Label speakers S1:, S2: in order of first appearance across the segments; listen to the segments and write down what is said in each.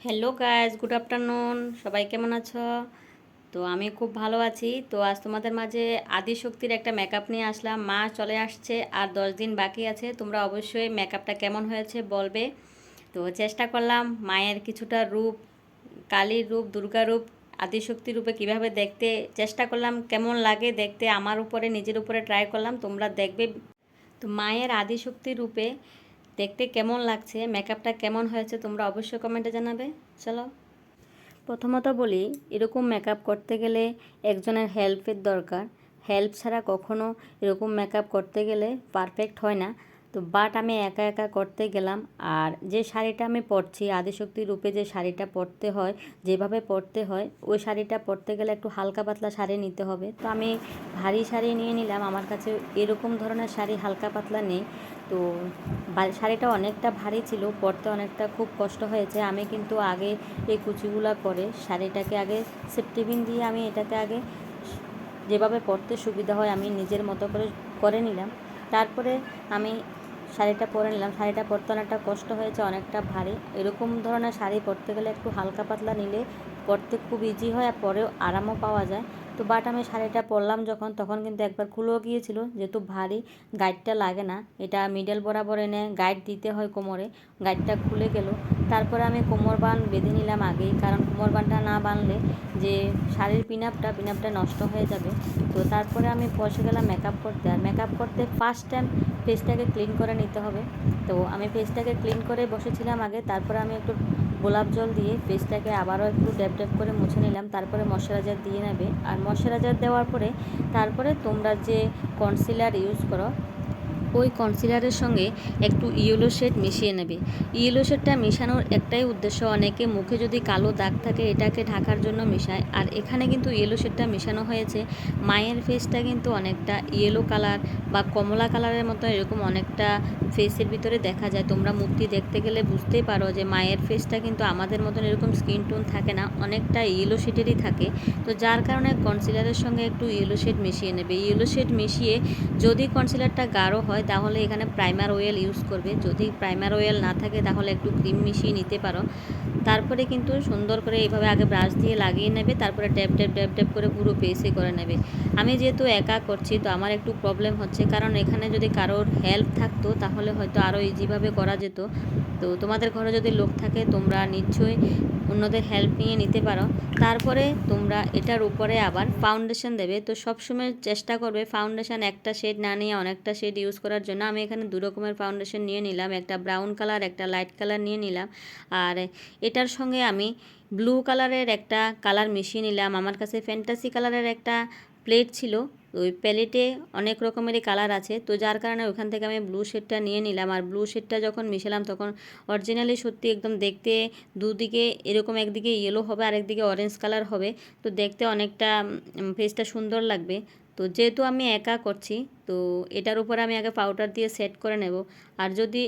S1: Hello guys good afternoon সবাই কেমন আছো? তো আমি খুব ভালো আছি। তো আজ তোমাদের মাঝে আদিশক্তির একটা মেকআপ নিয়ে আসলাম। মা চলে আসছে আর দশ দিন বাকি আছে। তোমরা অবশ্যই মেকআপটা কেমন হয়েছে বলবে। তো চেষ্টা করলাম মায়ের কিছুটা রূপ, কালীর রূপ, দুর্গা রূপ আদিশক্তি রূপে কীভাবে দেখতে, চেষ্টা করলাম কেমন লাগে দেখতে। আমার উপরে, নিজের উপরে ট্রাই করলাম। তোমরা দেখবে। তো মায়ের আদিশক্তি রূপে দেখতে কেমন লাগছে? মেকআপটা কেমন হয়েছে? তোমরা অবশ্যই কমেন্টে জানাবে। চলো। প্রথমত বলি, এরকম মেকআপ করতে গেলে একজনের হেল্পের দরকার। হেল্প ছাড়া কখনো এরকম মেকআপ করতে গেলে পারফেক্ট হয় না। তো বাট আমি একা একা করতে গেলাম। আর যে শাড়িটা আমি পরছি, আদিশক্তি রূপে যে শাড়িটা পরতে হয়, যেভাবে পরতে হয়, ওই শাড়িটা পরতে গেলে একটু হালকা পাতলা শাড়ি নিতে হবে। তো আমি ভারী শাড়ি নিয়ে নিলাম। আমার কাছে এরকম ধরনের শাড়ি হালকা পাতলা নেই। তো শাড়িটা অনেকটা ভারী ছিল, পরতে অনেকটা খুব কষ্ট হয়েছে। আমি কিন্তু আগে এই কুচিগুলা করে শাড়িটাকে আগে সেফটিবিন দিয়ে আমি এটাকে আগে যেভাবে পরতে সুবিধা হয়, আমি নিজের মতো করে করে নিলাম। তারপরে আমি শাড়িটা পরে নিলাম। শাড়িটা পরতে অনেকটা কষ্ট হয়েছে, অনেকটা ভারী। এরকম ধরনের শাড়ি পরতে গেলে একটু হালকা পাতলা নিলে পরতে খুব ইজি হয় আর পরেও আরামও পাওয়া যায়। তো বাট আমি শাড়িটা পরলাম যখন, তখন কিন্তু একবার খুলেও গিয়েছিল, যেহেতু ভারী গাইডটা লাগে না। এটা মিডল বরাবর এনে গাইড দিতে হয় কোমরে। গাইডটা খুলে গেল। তারপরে আমি কোমর বান বেঁধে নিলাম আগেই, কারণ কোমর বানটা না বানলে যে শাড়ির পিনাপটা পিনাপটা নষ্ট হয়ে যাবে। তো তারপরে আমি বসে গেলাম মেকআপ করতে। আর মেকআপ করতে ফার্স্ট টাইম ফেসটাকে ক্লিন করে নিতে হবে। তো আমি ফেসটাকে ক্লিন করে বসেছিলাম আগে, তারপরে আমি একটু গোলাপ জল দিয়ে ফেসটাকে আবারও একটু ড্যাপ ড্যাপ করে মুছে নিলাম। তারপরে ময়শ্চারাইজার দিয়ে নেবে। আর ময়শ্চারাইজার দেওয়ার পরে, তারপরে তোমরা যে কনসিলার ইউজ করো ওই কনসিলারের সঙ্গে একটু ইয়েলো শেড মিশিয়ে নেবে। ইয়েলো শেডটা মেশানোর একটাই উদ্দেশ্য অনেকে মুখে যদি কালো দাগ থাকে এটাকে ঢাকার জন্য মেশায়। আর এখানে কিন্তু ইয়েলো শেডটা মেশানো হয়েছে। মায়ের ফেসটা কিন্তু অনেকটা ইয়েলো কালার বা কমলা কালারের মতো এরকম অনেকটা ফেসের ভিতরে দেখা যায়। তোমরা মূর্তি দেখতে গেলে বুঝতেই পারো যে মায়ের ফেসটা কিন্তু আমাদের মতন এরকম স্কিন টোন থাকে না, অনেকটা ইয়েলো শেডেরই থাকে। তো যার কারণে কনসিলারের সঙ্গে একটু ইয়েলো শেড মিশিয়ে নেবে। ইয়েলো শেড মিশিয়ে যদি কনসিলারটা গাঢ় হয় তাহলে এখানে প্রাইমার অয়েল ইউজ করবে। যদি প্রাইমার অয়েল না থাকে তাহলে একটু ক্রিম মিশিয়ে নিতে পারো। তারপরে কিন্তু সুন্দর করে এইভাবে আগে ব্রাশ দিয়ে লাগিয়ে নেবে, তারপরে ট্যাপ ট্যাপ ট্যাপ ট্যাপ করে পুরো ফেসে করে নেবে। আমি যেহেতু একা করছি, তো আমার একটু প্রবলেম হচ্ছে। কারণ এখানে যদি কারোর হেল্প থাকতো, তাহলে হয়তো আরও ইজিভাবে করা যেত। তো তোমাদের ঘরে যদি লোক থাকে, তোমরা নিশ্চয়ই অন্যদের হেল্প নিয়ে নিতে পারো। তারপরে তোমরা এটার উপরে আবার ফাউন্ডেশন দেবে। তো সবসময় চেষ্টা করবে ফাউন্ডেশন একটা শেড না নিয়ে অনেকটা শেড ইউজ করার জন্য। আমি এখানে দু রকমের ফাউন্ডেশন নিয়ে নিলাম। একটা ব্রাউন কালার একটা লাইট কালার নিয়ে নিলাম। আর এটার সঙ্গে আমি ব্লু কালারের একটা কালার মিশিয়ে নিলাম। আমার কাছে ফ্যান্টাসি কালারের একটা প্লেট ছিল, ওই প্যালেটে অনেক রকমেরই কালার আছে। তো যার কারণে ওখান থেকে আমি ব্লু শেডটা নিয়ে নিলাম। আর ব্লু শেডটা যখন মিশালাম, তখন অরিজিনালি সত্যি একদম দেখতে দুদিকে এরকম একদিকে ইয়েলো হবে, আর একদিকে অরেঞ্জ কালার হবে। তো দেখতে অনেকটা ফেসটা সুন্দর লাগবে। তো যেহেতু আমি একা করছি, তো এটার উপরে আমি আগে পাউডার দিয়ে সেট করে নেব। আর যদি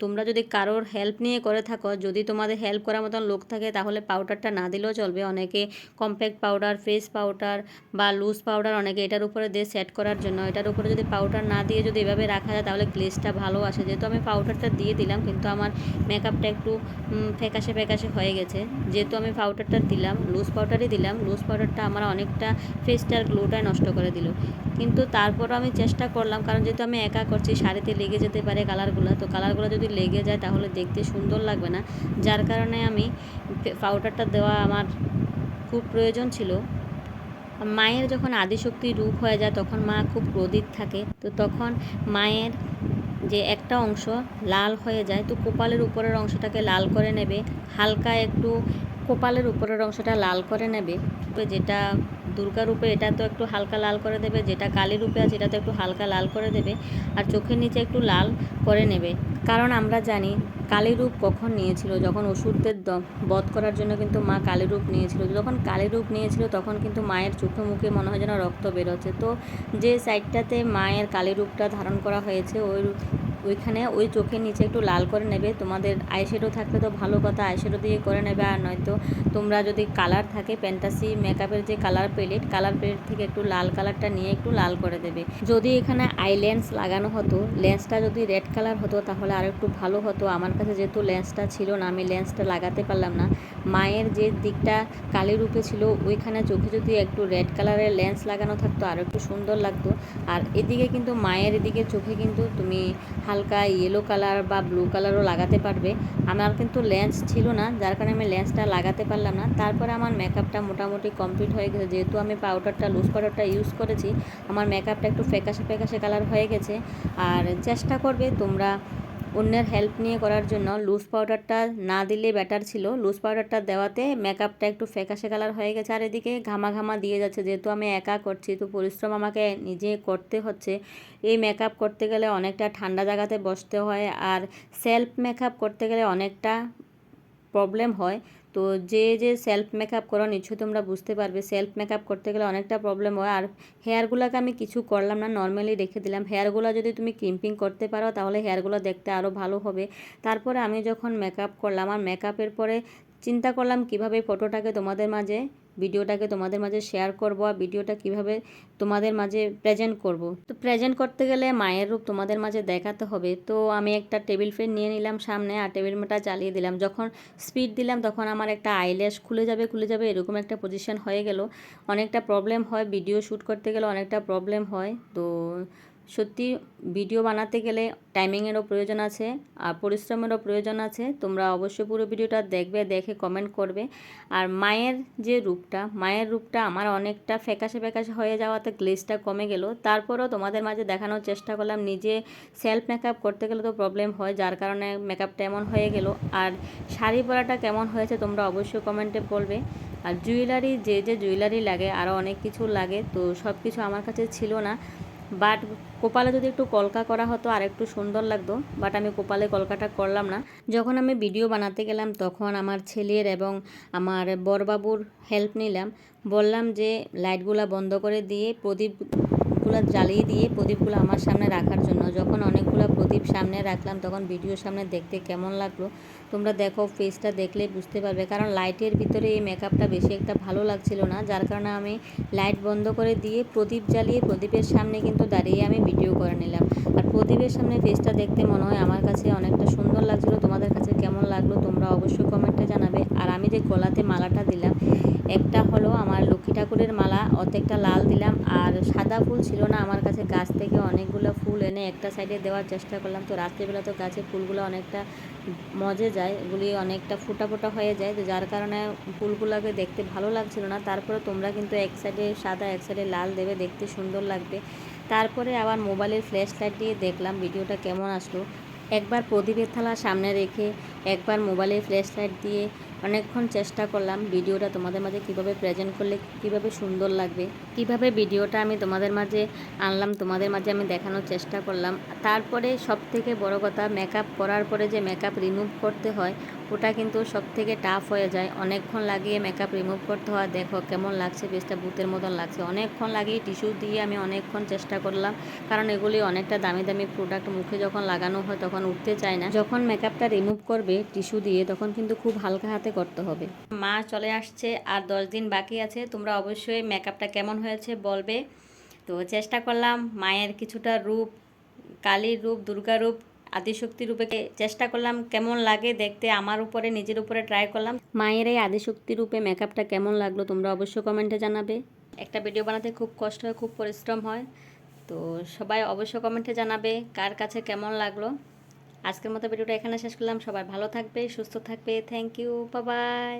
S1: তোমরা যদি কারোর হেল্প নিয়ে করে থাকো, যদি তোমাদের হেল্প করার মতন লোক থাকে, তাহলে পাউডারটা না দিলেও চলবে। অনেকে কম্প্যাক্ট পাউডার ফেস পাউডার বা লুজ পাউডার অনেকে এটার উপরে দিয়ে সেট করার জন্য। এটার উপরে যদি পাউডার না দিয়ে যদি এভাবে রাখা যায়, তাহলে গ্লেসটা ভালো আসে। যেহেতু আমি পাউডারটা দিয়ে দিলাম, কিন্তু আমার মেকআপটা একটু ফ্যাকাশে ফ্যাকাশে হয়ে গেছে। যেহেতু আমি পাউডারটা দিলাম লুজ পাউডারই দিলাম লুজ পাউডারটা আমার অনেকটা ফেসটার গ্লোটাই নষ্ট করে দিল। কিন্তু তারপরও আমি চেষ্টা করলাম, কারণ যেহেতু আমি একা করছি, শাড়িতে লেগে যেতে পারে কালারগুলো, তো কালারগুলো যদি লেগে যায় তাহলে দেখতে সুন্দর লাগবে না। যার কারণে আমি পাউডারটা দেওয়া আমার খুব প্রয়োজন ছিল। মায়ের যখন আদিশক্তি রূপ হয়ে যায় তখন মা খুব ক্রোধিত থাকে, তো তখন মায়ের যে একটা অংশ লাল হয়ে যায়, তো কপালের উপরের অংশটাকে লাল করে নেবে, হালকা একটু কপালের উপরের অংশটা লাল করে নেবে। যেটা দুর্গা রূপে, এটা তো একটু হালকা লাল করে দেবে। যেটা কালী রূপে আছে, এটা তো একটু হালকা লাল করে দেবে। আর চোখের নিচে একটু লাল করে নেবে। কারণ আমরা জানি, কালী রূপ কখন নিয়েছিল? যখন অসুরদের বধ করার জন্য কিন্তু মা কালী রূপ নিয়েছিল। যখন কালী রূপ নিয়েছিল, তখন কিন্তু মায়ের চোখে মুখে মনে হয় যেন রক্ত বেরোচ্ছে। তো যে সাইডটাতে মায়ের কালী রূপটা ধারণ করা হয়েছে, ওই ওইখানে ওই চোখের নিচে একটু লাল করে নেবে। তোমাদের আইশ্যাডো থাকলে তো ভালো কথা, আইশ্যাডো দিয়ে করে নেবে। আর নয়তো তোমরা যদি কালার থাকে প্যান্টাসি মেকআপের যে কালার প্যালেট কালার প্যালেট থেকে একটু লাল কালারটা নিয়ে একটু লাল করে দেবে। যদি এখানে আই লেন্স লাগানো হতো, লেন্সটা যদি রেড কালার হতো তাহলে আর একটু ভালো হতো। আমার কাছে যেহেতু লেন্সটা ছিল না, আমি লেন্সটা লাগাতে পারলাম না। মায়ের যে দিকটা কালি রূপে ছিল, ওইখানে চোখে যদি একটু রেড কালারের লেন্স লাগানো থাকতো, আর একটু সুন্দর লাগতো। আর এদিকে কিন্তু মায়ের এদিকে চোখে কিন্তু তুমি হালকা ইয়েলো কালার বা ব্লু কালারও লাগাতে পারবে। আমার কিন্তু লেন্স ছিল না, যার কারণে আমি লেন্সটা লাগাতে পারলাম না। তারপরে আমার মেকআপটা মোটামুটি কমপ্লিট হয়ে গেছে। যেহেতু আমি পাউডারটা লুজ পাউডারটা ইউজ করেছি, আমার মেকআপটা একটু ফ্যাকাশে ফ্যাকাশে কালার হয়ে গেছে। আর চেষ্টা করবে তোমরা অন্যের হেল্প নিয়ে করার জন্য লুজ পাউডারটা না দিলে ব্যাটার ছিল। লুজ পাউডারটা দেওয়াতে মেকআপটা একটু ফ্যাকাশে কালার হয়ে গেছে। আর এদিকে ঘামা ঘামা দিয়ে যাচ্ছে। যেহেতু আমি একা করছি, তো পরিশ্রম আমাকে নিজে করতে হচ্ছে। এই মেকআপ করতে গেলে অনেকটা ঠান্ডা জায়গাতে বসতে হয়। আর সেলফ মেকআপ করতে গেলে অনেকটা প্রবলেম হয়। তো যে যে সেলফ মেকআপ করো নিশ্চয়ই তোমরা বুঝতে পারবে সেলফ মেকআপ করতে গেলে অনেকটা প্রবলেম হয়। আর হেয়ারগুলোকে আমি কিছু করলাম না নর্মালি রেখে দিলাম। হেয়ারগুলো যদি তুমি ক্রিম্পিং করতে পারো, তাহলে হেয়ারগুলো দেখতে আরও ভালো হবে। তারপরে আমি যখন মেকআপ করলাম, আর মেকআপের পরে চিন্তা করলাম কীভাবে ফটোটাকে তোমাদের মাঝে ভিডিওটাকে তোমাদের মাঝে শেয়ার করব আর ভিডিওটা কীভাবে তোমাদের মাঝে প্রেজেন্ট করব। তো প্রেজেন্ট করতে গেলে মায়ের রূপ তোমাদের মাঝে দেখাতে হবে। তো আমি একটা টেবিল ফ্যান নিয়ে নিলাম সামনে আর টেবিল ফ্যানটা চালিয়ে দিলাম। যখন স্পিড দিলাম তখন আমার একটা আইল্যাশ খুলে যাবে খুলে যাবে এরকম একটা পজিশন হয়ে গেল। অনেকটা প্রবলেম হয় ভিডিও শ্যুট করতে গেলে অনেকটা প্রবলেম হয়। তো সত্যি ভিডিও বানাতে গেলে টাইমিংয়েরও প্রয়োজন আছে আর পরিশ্রমেরও প্রয়োজন আছে। তোমরা অবশ্যই পুরো ভিডিওটা দেখবে, দেখে কমেন্ট করবে। আর মায়ের যে রূপটা, মায়ের রূপটা আমার অনেকটা ফ্যাকাশে ফ্যাকাশে হয়ে যাওয়াতে গ্লেজটা কমে গেল। তারপরও তোমাদের মাঝে দেখানোর চেষ্টা করলাম, নিজে সেলফ মেকআপ করতে গেলে তো প্রবলেম হয়, যার কারণে মেকআপটা এমন হয়ে গেল। আর শাড়ি পরাটা কেমন হয়েছে তোমরা অবশ্যই কমেন্টে বলবে। আর জুয়েলারি যে যে জুয়েলারি লাগে, আরও অনেক কিছু লাগে, তো সব কিছু আমার কাছে ছিল না। বাট কপালে যদি একটু কলকা করা হতো আর একটু সুন্দর লাগতো, বাট আমি কপালে কলকাটা করলাম না। যখন আমি ভিডিও বানাতে গেলাম, তখন আমার ছেলের এবং আমার বরবাবুর হেল্প নিলাম। বললাম যে লাইটগুলা বন্ধ করে দিয়ে প্রদীপগুলো জ্বালিয়ে দিয়ে প্রদীপগুলো আমার সামনে রাখার জন্য। যখন অনেকগুলো প্রদীপ সামনে রাখলাম, তখন ভিডিওর সামনে দেখতে কেমন লাগল? তোমরা দেখো ফেসটা দেখলে বুঝতে পারবে। কারণ লাইটের ভিতরে এই মেকআপটা বেশি একটা ভালো লাগছিল না। যার কারণে আমি লাইট বন্ধ করে দিয়ে প্রদীপ জ্বালিয়ে প্রদীপের সামনে কিন্তু দাঁড়িয়ে আমি ভিডিও করে নিলাম। আর প্রদীপের সামনে ফেসটা দেখতে মনে হয় আমার কাছে অনেকটা সুন্দর লাগছিল। তোমাদের কাছে কেমন লাগল তোমরা অবশ্যই কমেন্টে জানাবে। আর আমি যে গলাতে মালাটা দিলাম, একটা হলো আমার ঠাকুরের মালা, অর্ধেকটা লাল দিলাম আর সাদা ফুল ছিল না আমার কাছে। গাছ থেকে অনেকগুলো ফুল এনে একটা সাইডে দেওয়ার চেষ্টা করলাম। তো রাত্রিবেলা তো গাছে ফুলগুলো অনেকটা মজে যায় এগুলি অনেকটা ফোটা ফোটা হয়ে যায়। তো যার কারণে ফুলগুলোকে দেখতে ভালো লাগছিল না। তারপরে তোমরা কিন্তু এক সাইডে সাদা, এক সাইডে লাল দেবে, দেখতে সুন্দর লাগবে। তারপরে আবার মোবাইলের ফ্ল্যাশ লাইট দিয়ে দেখলাম ভিডিওটা কেমন আসলো। একবার প্রদীপের থালা সামনে রেখে একবার মোবাইলের ফ্ল্যাশ লাইট দিয়ে অনেকক্ষণ চেষ্টা করলাম ভিডিওটা তোমাদের মাঝে কীভাবে প্রেজেন্ট করলে কীভাবে সুন্দর লাগবে, কীভাবে ভিডিওটা আমি তোমাদের মাঝে আনলাম, তোমাদের মাঝে আমি দেখানোর চেষ্টা করলাম। তারপরে সব থেকে বড় কথা মেকআপ করার পরে যে মেকআপ রিমুভ করতে হয় ওটা কিন্তু সব থেকে টাফ হয়ে যায়। অনেকক্ষণ লাগিয়ে মেকআপ রিমুভ করতে হয়। দেখো কেমন লাগছে, বেশটা ভূতের মতন লাগছে। অনেকক্ষণ লাগিয়ে টিস্যু দিয়ে আমি অনেকক্ষণ চেষ্টা করলাম। কারণ এগুলি অনেকটা দামি দামি প্রোডাক্ট মুখে যখন লাগানো হয় তখন উঠতে চায় না। যখন মেকআপটা রিমুভ করবে টিস্যু দিয়ে, তখন কিন্তু খুব হালকা হাতে করতে হবে। মা চলে আসছে আর দশ দিন বাকি আছে। তোমরা অবশ্যই মেকআপটা কেমন হয়েছে বলবে। তো চেষ্টা করলাম মায়ের কিছুটা রূপ, কালীর রূপ, দুর্গা রূপ আদিশক্তি রূপে চেষ্টা করলাম কেমন লাগে দেখতে, আমার উপরে, নিজের উপরে ট্রাই করলাম। মায়ের এই আদিশক্তি রূপে মেকআপটা কেমন লাগল তোমরা অবশ্যই কমেন্টে জানাবে। একটা ভিডিও বানাতে খুব কষ্ট হয়, খুব পরিশ্রম হয়। তো সবাই অবশ্যই কমেন্টে জানাবে কার কাছে কেমন লাগল। আজকের মতো ভিডিওটা এখানে শেষ করলাম। সবাই ভালো থাকবে, সুস্থ থাকবে। থ্যাংক ইউ বাবাই